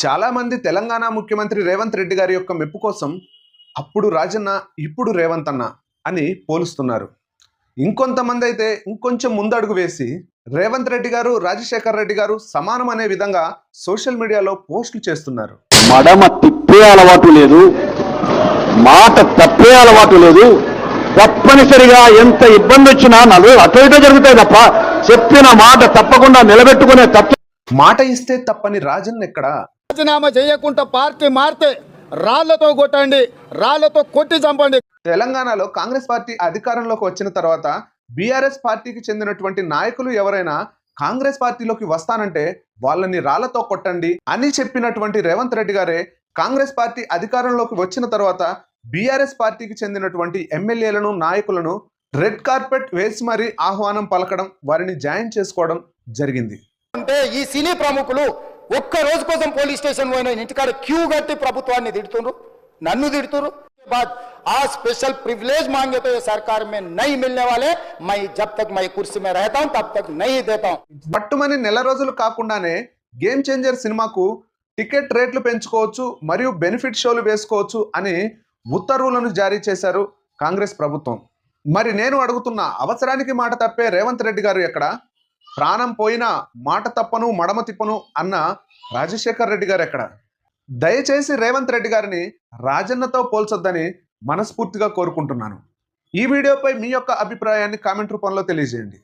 చాలామంది తెలంగాణ ముఖ్యమంత్రి రేవంత్ రెడ్డి గారి యొక్క మెప్పు కోసం అప్పుడు రాజన్న ఇప్పుడు రేవంత్ అన్న అని పోలుస్తున్నారు. ఇంకొంతమంది అయితే ఇంకొంచెం ముందడుగు వేసి రేవంత్ రెడ్డి గారు రాజశేఖర్ రెడ్డి గారు సమానం అనే విధంగా సోషల్ మీడియాలో పోస్టులు చేస్తున్నారు. మడమ తిప్పే అలవాటు లేదు. మాట తప్పే అలవాటు లేదు. తప్పనిసరిగా ఎంత ఇబ్బంది వచ్చినా నలుగురు అటు ఇటు జరుగుతాయి తప్ప చెప్పిన మాట తప్పకుండా నిలబెట్టుకునే తత్వం మాట ఇస్తే తప్పని రాజన్ ఎక్కడ? రాజీనామా చేయకుండా పార్టీ మారితే రాళ్ళతో కొట్టండి రాళ్ళతో కొట్టి చంపండి. తెలంగాణలో కాంగ్రెస్ పార్టీ అధికారంలోకి వచ్చిన తర్వాత బీఆర్ఎస్ పార్టీకి చెందినటువంటి నాయకులు ఎవరైనా కాంగ్రెస్ పార్టీలోకి వస్తానంటే వాళ్ళని రాళ్ళతో కొట్టండి అని చెప్పినటువంటి రేవంత్ రెడ్డి గారే కాంగ్రెస్ పార్టీ అధికారంలోకి వచ్చిన తర్వాత బీఆర్ఎస్ పార్టీకి చెందినటువంటి ఎమ్మెల్యేలను నాయకులను రెడ్ కార్పెట్ వేసి మరీ ఆహ్వానం పలకడం వారిని జాయిన్ చేసుకోవడం జరిగింది. అంటే ఈ సినీ ప్రముఖులు ఒక్క రోజు కోసం పోలీస్ స్టేషన్ పోయిన ఇంటికాడ క్యూ కట్టి ప్రభుత్వాన్ని తిడుతుండ్రు నన్ను తిడుతురు बाद आज स्पेशल प्रिविलेज मांगे तो ये सरकार में नहीं मिलने वाले मैं जब तक मैं कुर्सी में रहता हूं तब तक नहीं देता हूं పట్టుమని నెల రోజులు కాకుండానే గేమ్ చేంజర్ సినిమాకు టికెట్ రేట్లు పెంచుకోవచ్చు మరియు బెనిఫిట్ షోలు వేసుకోవచ్చు అని ఉత్తర్వులను జారీ చేశారు కాంగ్రెస్ ప్రభుత్వం మరి నేను అడుగుతున్న అవసరానికి మాట తప్పే రేవంత్ రెడ్డి గారు ఎక్కడ ప్రాణం పోయినా మాట తప్పను మడమ తిప్పను అన్న రాజశేఖర్ రెడ్డి గారు ఎక్కడ? దయచేసి రేవంత్ రెడ్డి గారిని రాజన్నతో పోల్చొద్దని మనస్ఫూర్తిగా కోరుకుంటున్నాను. ఈ వీడియోపై మీ యొక్క అభిప్రాయాన్ని కామెంట్ రూపంలో తెలియజేయండి.